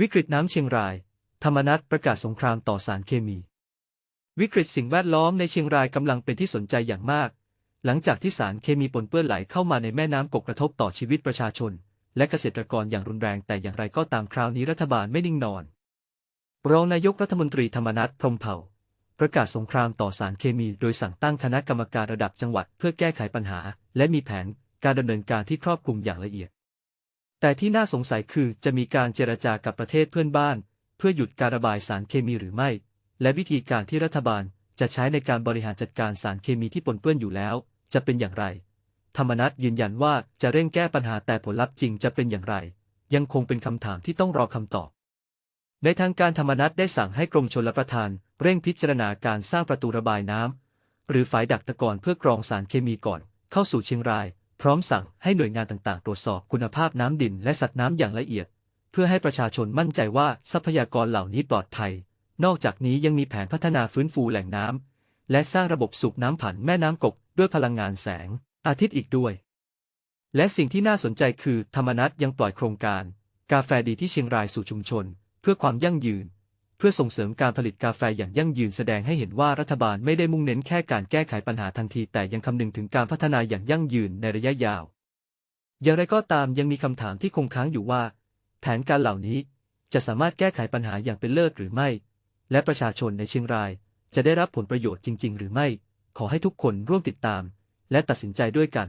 วิกฤตน้ำเชียงราย ธรรมนัตประกาศสงครามต่อสารเคมี วิกฤตสิ่งแวดล้อมในเชียงรายกำลังเป็นที่สนใจอย่างมาก หลังจากที่สารเคมีปนเปื้อนไหลเข้ามาในแม่น้ำกกกระทบต่อชีวิตประชาชน และเกษตรกรอย่างรุนแรงแต่อย่างไรก็ตามคราวนี้รัฐบาลไม่นิ่งนอน รองนายกรัฐมนตรีธรรมนัฐพรหมเผ่า ประกาศสงครามต่อสารเคมี โดยสั่งตั้งคณะกรรมการระดับจังหวัด เพื่อแก้ไขปัญหา และมีแผนการดำเนินการที่ครอบคลุมอย่างละเอียด แต่ที่น่าสงสัยคือจะมีการเจรจากับประเทศเพื่อนบ้าน เพื่อหยุดการระบายสารเคมีหรือไม่ และวิธีการที่รัฐบาลจะใช้ในการบริหารจัดการสารเคมีที่ปนเปื้อนอยู่แล้ว จะเป็นอย่างไร ธรรมนัฐยืนยันว่าจะเร่งแก้ปัญหาแต่ผลลัพธ์จริงจะเป็นอย่างไร ยังคงเป็นคำถามที่ต้องรอคำตอบ ในทางการธรรมนัฐได้สั่งให้กรมชลประทาน เร่งพิจารณาการสร้างประตูระบายน้ำหรือฝายดักตะกอนเพื่อกรองสารเคมีก่อน เข้าสู่เชียงราย พร้อมสั่งให้หน่วยงานต่างๆ ตรวจสอบคุณภาพน้ำดินและสัตว์น้ำอย่างละเอียด เพื่อให้ประชาชนมั่นใจว่าทรัพยากรเหล่านี้ปลอดภัย นอกจากนี้ยังมีแผนพัฒนาฟื้นฟูแหล่งน้ำและสร้างระบบสูบน้ำผ่านแม่น้ำกกด้วยพลังงานแสง อาทิตย์อีกด้วย และสิ่งที่น่าสนใจคือธรรมนัตยังปล่อยโครงการ กาแฟดีที่เชียงรายสู่ชุมชน เพื่อความยั่งยืน พื่อส่งเสริมการผลิตกาแฟอย่างยั่งยืนแสดงให้เห็นว่ารัฐบาลไม่ได้มุ่งเน้นแค่การแก้ไขปัญหาทันที แต่ยังคำนึงถึงการพัฒนาอย่างยั่งยืนในระยะยาว อย่างไรก็ตามยังมีคำถามที่คงค้างอยู่ว่า แผนการเหล่านี้จะสามารถแก้ไขปัญหาอย่างเป็นเลิศหรือไม่ และประชาชนในเชียงราย จะได้รับผลประโยชน์จริง ๆ หรือไม่ ขอให้ทุกคนร่วมติดตาม และตัดสินใจด้วยกัน